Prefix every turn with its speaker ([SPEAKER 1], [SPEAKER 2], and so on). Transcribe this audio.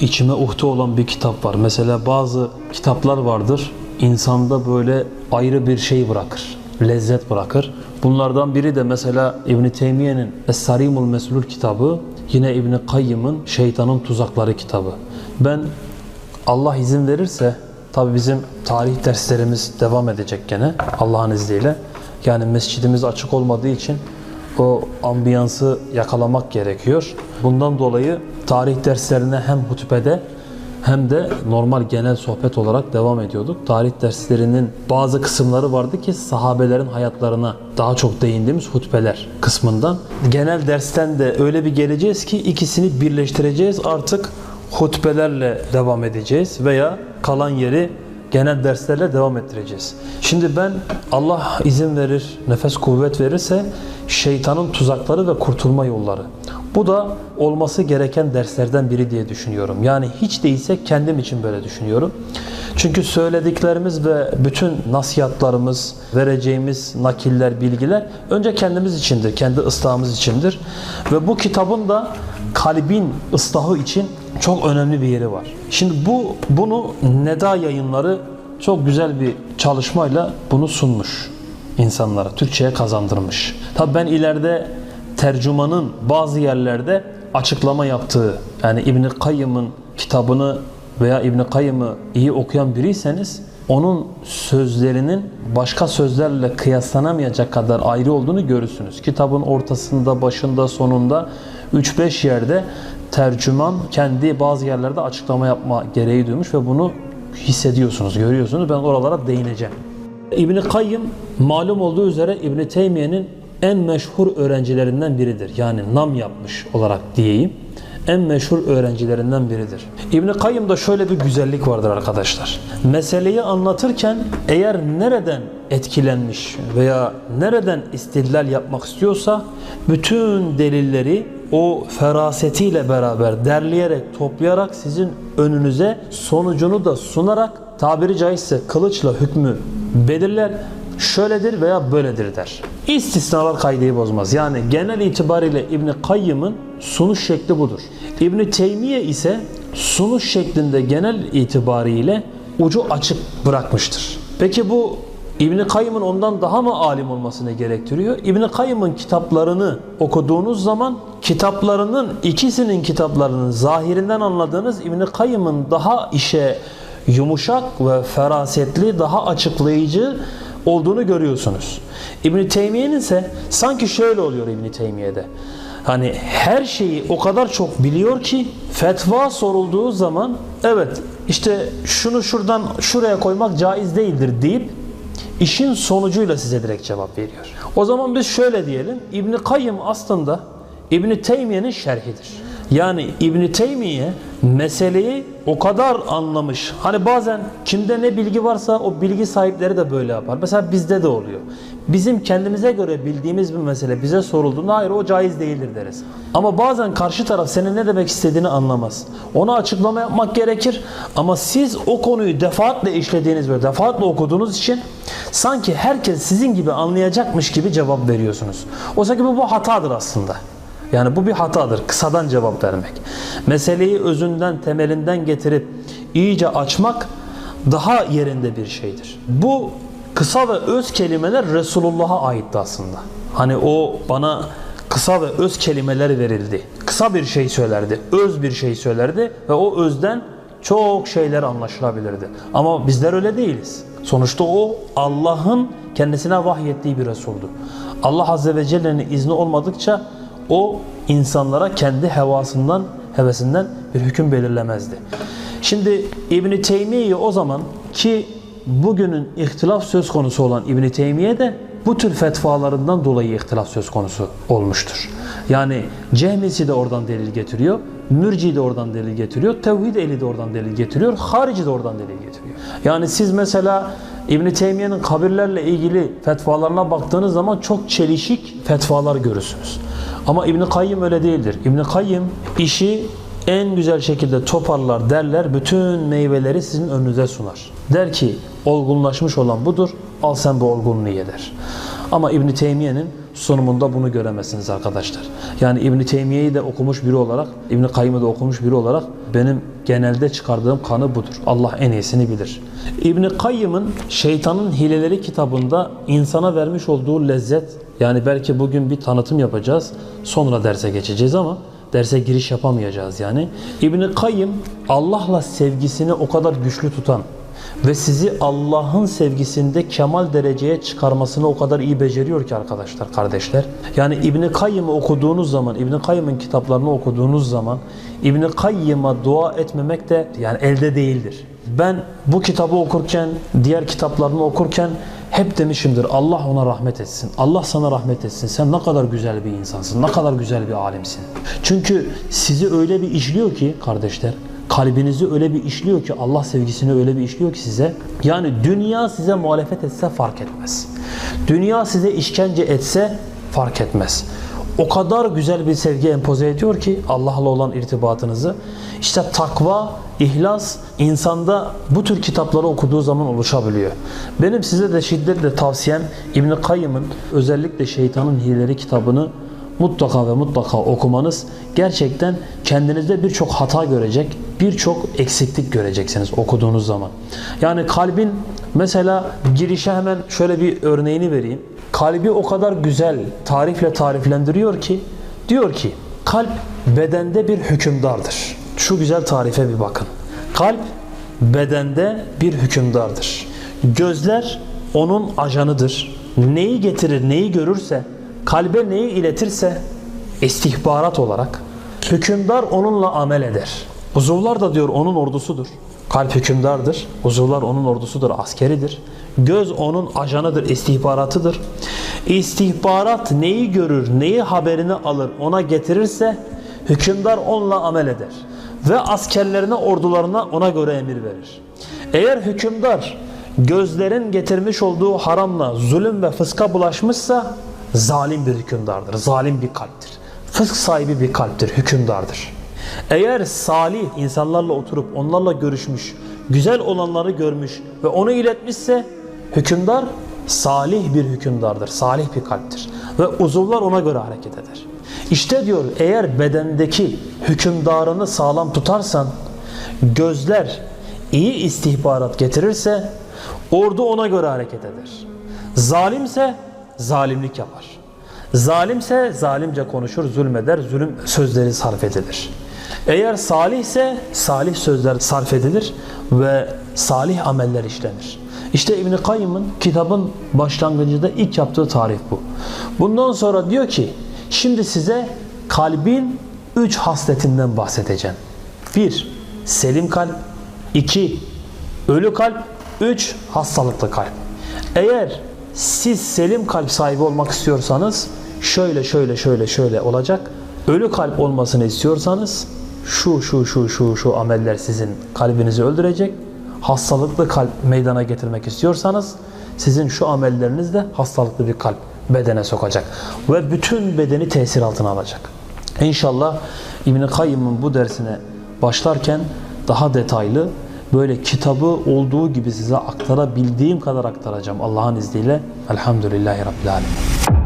[SPEAKER 1] içime uhde olan bir kitap var. Mesela bazı kitaplar vardır. insanda böyle ayrı bir şey bırakır. Lezzet bırakır. Bunlardan biri de mesela İbn Teymiye'nin Es-Sarimul Meslul kitabı, yine İbn Kayyım'ın Şeytanın Tuzakları kitabı. Ben Allah izin verirse tabi bizim tarih derslerimiz devam edecek gene Allah'ın izniyle. Yani mescidimiz açık olmadığı için o ambiyansı yakalamak gerekiyor. Bundan dolayı tarih derslerine hem hutbede hem de normal genel sohbet olarak devam ediyorduk. Tarih derslerinin bazı kısımları vardı ki sahabelerin hayatlarına daha çok değindiğimiz hutbeler kısmından. Genel dersten de öyle bir geleceğiz ki ikisini birleştireceğiz. Artık hutbelerle devam edeceğiz veya kalan yeri genel derslerle devam ettireceğiz. Şimdi ben Allah izin verir, nefes kuvvet verirse şeytanın tuzakları ve kurtulma yolları. Bu da olması gereken derslerden biri diye düşünüyorum. Yani hiç değilse kendim için böyle düşünüyorum. Çünkü söylediklerimiz ve bütün nasihatlarımız, vereceğimiz nakiller, bilgiler önce kendimiz içindir, kendi ıslahımız içindir. Ve bu kitabın da kalbin ıslahı için çok önemli bir yeri var. Şimdi bu bunu Neda yayınları çok güzel bir çalışmayla bunu sunmuş insanlara, Türkçe'ye kazandırmış. Tabii ben ileride tercümanın bazı yerlerde açıklama yaptığı, yani İbn Kayyım'ın kitabını veya İbn Kayyım'ı iyi okuyan biriyseniz onun sözlerinin başka sözlerle kıyaslanamayacak kadar ayrı olduğunu görürsünüz. Kitabın ortasında, başında, sonunda 3-5 yerde tercüman kendi bazı yerlerde açıklama yapma gereği duymuş ve bunu hissediyorsunuz, görüyorsunuz. Ben oralara değineceğim. İbn Kayyım malum olduğu üzere İbn Teymiye'nin en meşhur öğrencilerinden biridir. Yani nam yapmış olarak diyeyim. En meşhur öğrencilerinden biridir. İbn Kayyım'da şöyle bir güzellik vardır arkadaşlar. Meseleyi anlatırken eğer nereden etkilenmiş veya nereden istidlal yapmak istiyorsa bütün delilleri o ferasetiyle beraber derleyerek, toplayarak sizin önünüze sonucunu da sunarak tabiri caizse kılıçla hükmü belirler şöyledir veya böyledir der. İstisnalar kaydeyi bozmaz. Yani genel itibariyle İbn Kayyım'ın sunuş şekli budur. İbn Teymiye ise sunuş şeklinde genel itibariyle ucu açık bırakmıştır. Peki bu İbn Kayyım'ın ondan daha mı alim olmasını gerektiriyor? İbn Kayyım'ın kitaplarını okuduğunuz zaman kitaplarının ikisinin kitaplarının zahirinden anladığınız İbn Kayyım'ın daha işe yumuşak ve ferasetli, daha açıklayıcı olduğunu görüyorsunuz. İbn Teymiye'nin ise sanki şöyle oluyor İbn Teymiye'de. Hani her şeyi o kadar çok biliyor ki fetva sorulduğu zaman evet işte şunu şuradan şuraya koymak caiz değildir deyip işin sonucuyla size direkt cevap veriyor. O zaman biz şöyle diyelim. İbn Kayyım aslında İbn Teymiye'nin şerhidir. Yani İbn Teymiye meseleyi o kadar anlamış. Hani bazen kimde ne bilgi varsa o bilgi sahipleri de böyle yapar. Mesela bizde de oluyor. Bizim kendimize göre bildiğimiz bir mesele bize sorulduğunda hayır o caiz değildir deriz. Ama bazen karşı taraf senin ne demek istediğini anlamaz. Ona açıklama yapmak gerekir. Ama siz o konuyu defaatle işlediğiniz ve defaatle okuduğunuz için sanki herkes sizin gibi anlayacakmış gibi cevap veriyorsunuz. Oysa ki bu, bu hatadır aslında. Yani bu bir hatadır. Kısadan cevap vermek. Meseleyi özünden, temelinden getirip iyice açmak daha yerinde bir şeydir. Bu kısa ve öz kelimeler Resulullah'a aitti aslında. Hani o bana kısa ve öz kelimeler verildi. Kısa bir şey söylerdi, öz bir şey söylerdi ve o özden çok şeyler anlaşılabilirdi. Ama bizler öyle değiliz. Sonuçta o Allah'ın kendisine vahyettiği bir Resul'dü. Allah Azze ve Celle'nin izni olmadıkça o insanlara kendi hevasından, hevesinden bir hüküm belirlemezdi. Şimdi İbn Teymiye o zaman ki bugünün ihtilaf söz konusu olan İbn Teymiye de bu tür fetvalarından dolayı ihtilaf söz konusu olmuştur. Yani Cehmisi de oradan delil getiriyor, Mürci de oradan delil getiriyor, Tevhid eli de oradan delil getiriyor, Harici de oradan delil getiriyor. Yani siz mesela İbn Teymiye'nin kabirlerle ilgili fetvalarına baktığınız zaman çok çelişik fetvalar görürsünüz. Ama İbn Kayyım öyle değildir. İbn Kayyım işi en güzel şekilde toparlar, derler, bütün meyveleri sizin önünüze sunar. Der ki olgunlaşmış olan budur, al sen bu olgunluğu ye der. Ama İbn Teymiye'nin sunumunda bunu göremezsiniz arkadaşlar. Yani İbn Teymiye'yi de okumuş biri olarak, İbn Kayyım'ı da okumuş biri olarak benim genelde çıkardığım kanı budur. Allah en iyisini bilir. İbn Kayyım'ın Şeytanın Hileleri kitabında insana vermiş olduğu lezzet yani belki bugün bir tanıtım yapacağız. Sonra derse geçeceğiz ama derse giriş yapamayacağız yani. İbn Kayyım Allah'la sevgisini o kadar güçlü tutan ve sizi Allah'ın sevgisinde kemal dereceye çıkarmasını o kadar iyi beceriyor ki arkadaşlar, kardeşler. Yani İbn Kayyım'ı okuduğunuz zaman, İbn Kayyım'ın kitaplarını okuduğunuz zaman İbn Kayyım'a dua etmemek de yani elde değildir. Ben bu kitabı okurken, diğer kitaplarını okurken hep demişimdir Allah ona rahmet etsin. Allah sana rahmet etsin. Sen ne kadar güzel bir insansın. Ne kadar güzel bir alimsin. Çünkü sizi öyle bir işliyor ki kardeşler kalbinizi öyle bir işliyor ki Allah sevgisini öyle bir işliyor ki size. Yani dünya size muhalefet etse fark etmez. Dünya size işkence etse fark etmez. O kadar güzel bir sevgi empoze ediyor ki Allah'la olan irtibatınızı. İşte takva, ihlas insanda bu tür kitapları okuduğu zaman oluşabiliyor. Benim size de şiddetle tavsiyem İbn Kayyım'ın özellikle Şeytanın Hileleri kitabını mutlaka ve mutlaka okumanız gerçekten kendinizde birçok hata görecek, birçok eksiklik göreceksiniz okuduğunuz zaman. Yani kalbin mesela girişe hemen şöyle bir örneğini vereyim. Kalbi o kadar güzel tarifle tariflendiriyor ki diyor ki kalp bedende bir hükümdardır. Şu güzel tarife bir bakın. Kalp bedende bir hükümdardır. Gözler onun ajanıdır. Neyi getirir, neyi görürse kalbe neyi iletirse istihbarat olarak hükümdar onunla amel eder. Uzuvlar da diyor onun ordusudur. Kalp hükümdardır. Uzuvlar onun ordusudur, askeridir. Göz onun ajanıdır, istihbaratıdır. İstihbarat neyi görür, neyi haberini alır, ona getirirse hükümdar onunla amel eder. Ve askerlerine, ordularına ona göre emir verir. Eğer hükümdar gözlerin getirmiş olduğu haramla zulüm ve fıska bulaşmışsa zalim bir hükümdardır, zalim bir kalptir. Fısk sahibi bir kalptir, hükümdardır. Eğer salih insanlarla oturup onlarla görüşmüş, güzel olanları görmüş ve onu iletmişse hükümdar salih bir hükümdardır, salih bir kalptir. Ve uzuvlar ona göre hareket eder. İşte diyor eğer bedendeki hükümdarını sağlam tutarsan gözler iyi istihbarat getirirse ordu ona göre hareket eder. Zalimse zalimlik yapar. Zalimse zalimce konuşur, zulmeder, zulüm sözleri sarf edilir. Eğer salihse salih sözler sarf edilir ve salih ameller işlenir. İşte İbn Kayyım'ın kitabın başlangıcında ilk yaptığı tarif bu. Bundan sonra diyor ki şimdi size kalbin üç hasletinden bahsedeceğim. Bir, selim kalp. iki ölü kalp. Üç, hastalıklı kalp. Eğer siz selim kalp sahibi olmak istiyorsanız şöyle şöyle şöyle şöyle olacak. Ölü kalp olmasını istiyorsanız şu şu şu şu şu ameller sizin kalbinizi öldürecek. Hastalıklı kalp meydana getirmek istiyorsanız sizin şu amelleriniz de hastalıklı bir kalp bedene sokacak ve bütün bedeni tesir altına alacak. İnşallah İbn Kayyım'ın bu dersine başlarken daha detaylı böyle kitabı olduğu gibi size aktarabildiğim kadar aktaracağım Allah'ın izniyle. Elhamdülillahi Rabbil Alemin.